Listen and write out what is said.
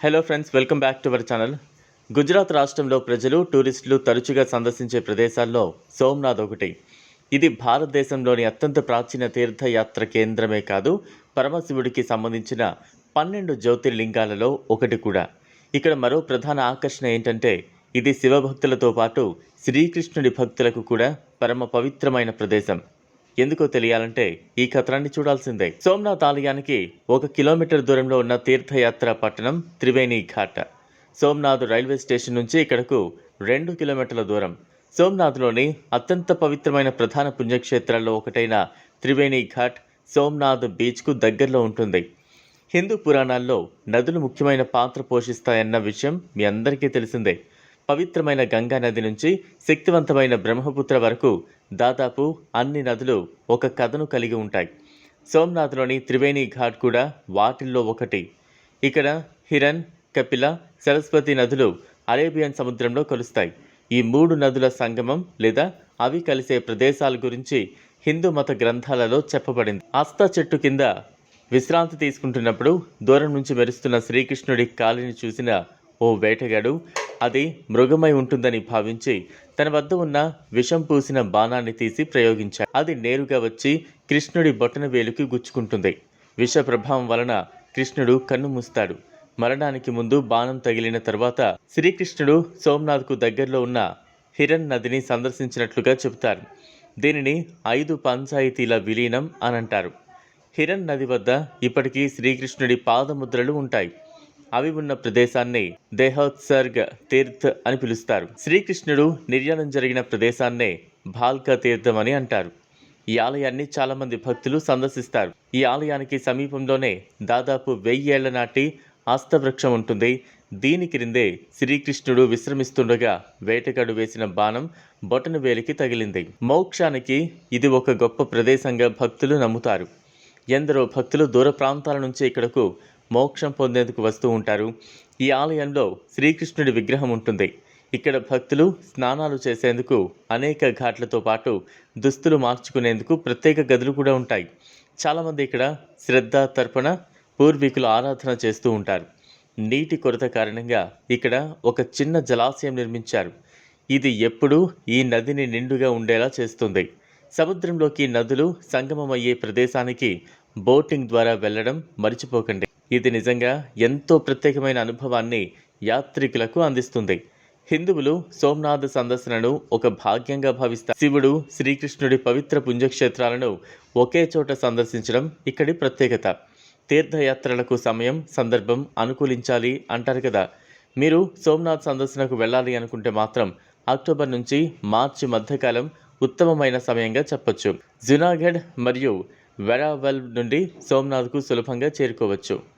Hello friends welcome back to our channel Gujarat రాష్ట్రంలో ప్రజలు టూరిస్టులు తరచుగా సందర్శించే ప్రదేశాల్లో సోమ్నాథ్ ఒకటి. ఇది భారతదేశంలోని అత్యంత ప్రాచీన తీర్థయాత్ర కేంద్రమే కాదు పరమశివుడికి సంబంధించిన పన్నెండు జ్యోతిర్లింగాలలో ఒకటి కూడా. ఇక్కడ మరో ప్రధాన ఆకర్షణ ఏంటంటే ఇది శివభక్తులతో పాటు శ్రీకృష్ణుడి భక్తులకు కూడా పరమ పవిత్రమైన ప్రదేశం. ఎందుకో తెలియాలంటే ఈ కథనాన్ని చూడాల్సిందే. సోమనాథ్ ఆలయానికి ఒక కిలోమీటర్ దూరంలో ఉన్న తీర్థయాత్ర పట్టణం త్రివేణి ఘాట్. సోమనాథ్ రైల్వే స్టేషన్ నుంచి ఇక్కడకు రెండు కిలోమీటర్ల దూరం. సోమనాథ్లోని అత్యంత పవిత్రమైన ప్రధాన పుణ్యక్షేత్రాల్లో ఒకటైన త్రివేణి ఘాట్ సోమనాథ్ బీచ్కు దగ్గరలో ఉంటుంది. హిందూ పురాణాల్లో నదులు ముఖ్యమైన పాత్ర పోషిస్తాయన్న విషయం మీ అందరికీ తెలిసిందే. పవిత్రమైన గంగా నది నుంచి శక్తివంతమైన బ్రహ్మపుత్ర వరకు దాదాపు అన్ని నదులు ఒక కథను కలిగి ఉంటాయి. సోమనాథ్లోని త్రివేణి ఘాట్ కూడా వాటిల్లో ఒకటి. ఇక్కడ హిరన్ కపిల సరస్వతి నదులు అరేబియన్ సముద్రంలో కలుస్తాయి. ఈ మూడు నదుల సంగమం లేదా అవి కలిసే ప్రదేశాల గురించి హిందూ మత గ్రంథాలలో చెప్పబడింది. అస్త చెట్టు కింద విశ్రాంతి తీసుకుంటున్నప్పుడు దూరం నుంచి మెరుస్తున్న శ్రీకృష్ణుడి కాలిని చూసిన ఓ వేటగాడు అది మృగమై ఉంటుందని భావించి తన వద్ద ఉన్న విషం పూసిన బాణాన్ని తీసి ప్రయోగించాడు అది నేరుగా వచ్చి కృష్ణుడి బొటన వేలుకి గుచ్చుకుంటుంది. విష ప్రభావం వలన కృష్ణుడు కన్ను మూస్తాడు. మరణానికి ముందు బాణం తగిలిన తర్వాత శ్రీకృష్ణుడు సోమనాథ్కు దగ్గరలో ఉన్న హిరణ్ నదిని సందర్శించినట్లుగా చెబుతారు. దీనిని ఐదు పంచాయతీల విలీనం అని అంటారు హిరణ్ నది వద్ద ఇప్పటికీ శ్రీకృష్ణుడి పాదముద్రలు ఉంటాయి. అవి ఉన్న ప్రదేశాన్ని దేహోత్సర్గ తీర్థ్ అని పిలుస్తారు. శ్రీకృష్ణుడు నిర్యాణం జరిగిన ప్రదేశాన్నే భాల్కా తీర్థం అని అంటారు. ఈ ఆలయాన్ని చాలా మంది భక్తులు సందర్శిస్తారు. ఈ ఆలయానికి సమీపంలోనే దాదాపు వెయ్యేళ్ళ నాటి ఆస్తవృక్షం ఉంటుంది. దీని క్రిందే శ్రీకృష్ణుడు విశ్రమిస్తుండగా వేటగాడు వేసిన బాణం బొటన వేలికి తగిలింది. మోక్షానికి ఇది ఒక గొప్ప ప్రదేశంగా భక్తులు నమ్ముతారు. ఎందరో భక్తులు దూర ప్రాంతాల నుంచి ఇక్కడకు మోక్షం పొందేందుకు వస్తూ ఉంటారు. ఈ ఆలయంలో శ్రీకృష్ణుడి విగ్రహం ఉంటుంది. ఇక్కడ భక్తులు స్నానాలు చేసేందుకు అనేక ఘాట్లతో పాటు దుస్తులు మార్చుకునేందుకు ప్రత్యేక గదులు కూడా ఉంటాయి. చాలామంది ఇక్కడ శ్రద్ధ తర్పణ పూర్వీకులు ఆరాధన చేస్తూ ఉంటారు. నీటి కొరత కారణంగా ఇక్కడ ఒక చిన్న జలాశయం నిర్మించారు. ఇది ఎప్పుడూ ఈ నదిని నిండుగా ఉండేలా చేస్తుంది. సముద్రంలోకి నదులు సంగమమయ్యే ప్రదేశానికి బోటింగ్ ద్వారా వెళ్ళడం మర్చిపోకండి. ఇది నిజంగా ఎంతో ప్రత్యేకమైన అనుభవాన్ని యాత్రికులకు అందిస్తుంది. హిందువులు సోమనాథ సందర్శనను ఒక భాగ్యంగా భావిస్తారు శివుడు శ్రీకృష్ణుడి పవిత్ర పుణ్యక్షేత్రాలను ఒకే చోట సందర్శించడం ఇక్కడి ప్రత్యేకత. తీర్థయాత్రలకు సమయం సందర్భం అనుకూలించాలి అంటారు కదా. మీరు సోమనాథ్ సందర్శనకు వెళ్ళాలి అనుకుంటే మాత్రం అక్టోబర్ నుంచి మార్చి మధ్యకాలం ఉత్తమమైన సమయంగా చెప్పొచ్చు. జునాగఢ్ మరియు వెరావల్ నుండి సోమనాథ్కు సులభంగా చేరుకోవచ్చు.